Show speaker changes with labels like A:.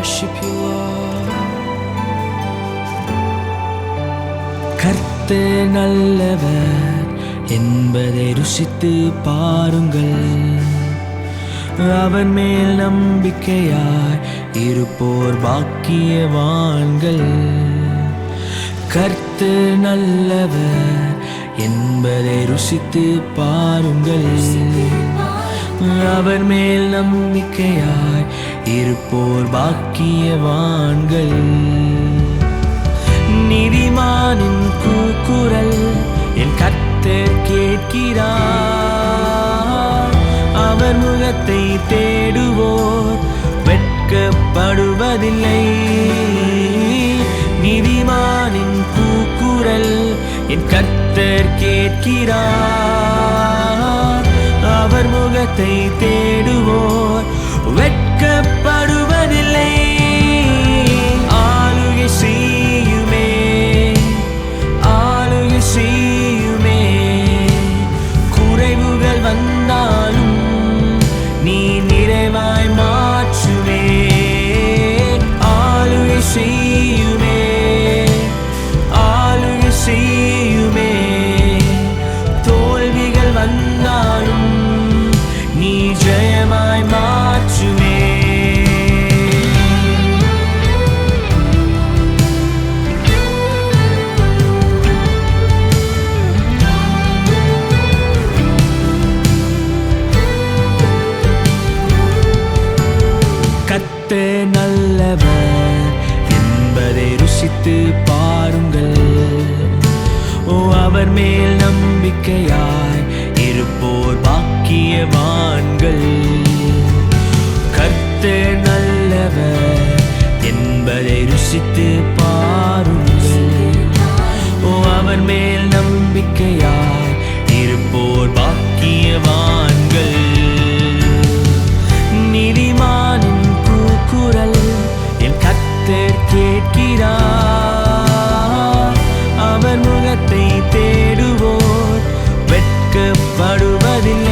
A: worship you, Lord. கர்த்து நல்லவர் என்பதை ருசித்து பாருங்கள். அவன் மேல் நம்பிக்கையாய் இருப்போர் பாக்கியவான்கள். கர்த்து நல்லவர் என்பதை ருசித்து பாருங்கள். அவர் மேல் நம்பிக்கையாய் இருப்போர் பாக்கியவான்கள் நீதிமானின் கூக்குரல் என் கத்தர் கேட்கிறார். அவர் முகத்தை தேடுவோர் வெட்கப்படுவதில்லை. நீதிமானின் கூக்குரல் என் கத்தர் கேட்கிறார். வார்த்தை தேடுவோர் வெட்கப்ப கத்த நல்லவர் என்பதை ருசித்து பாருங்கள். ஓ அவர் மேல் நம்பிக்கையாய் இருப்போர் பாக்கியவான்கள். கர்த்த நல்லவர் என்பதை ருசித்து பாருங்கள். ஓ அவர் மேல் நம்பிக்கையாய் இருப்போர் பாக்கியவான் வெட்கப்படுவதில்லை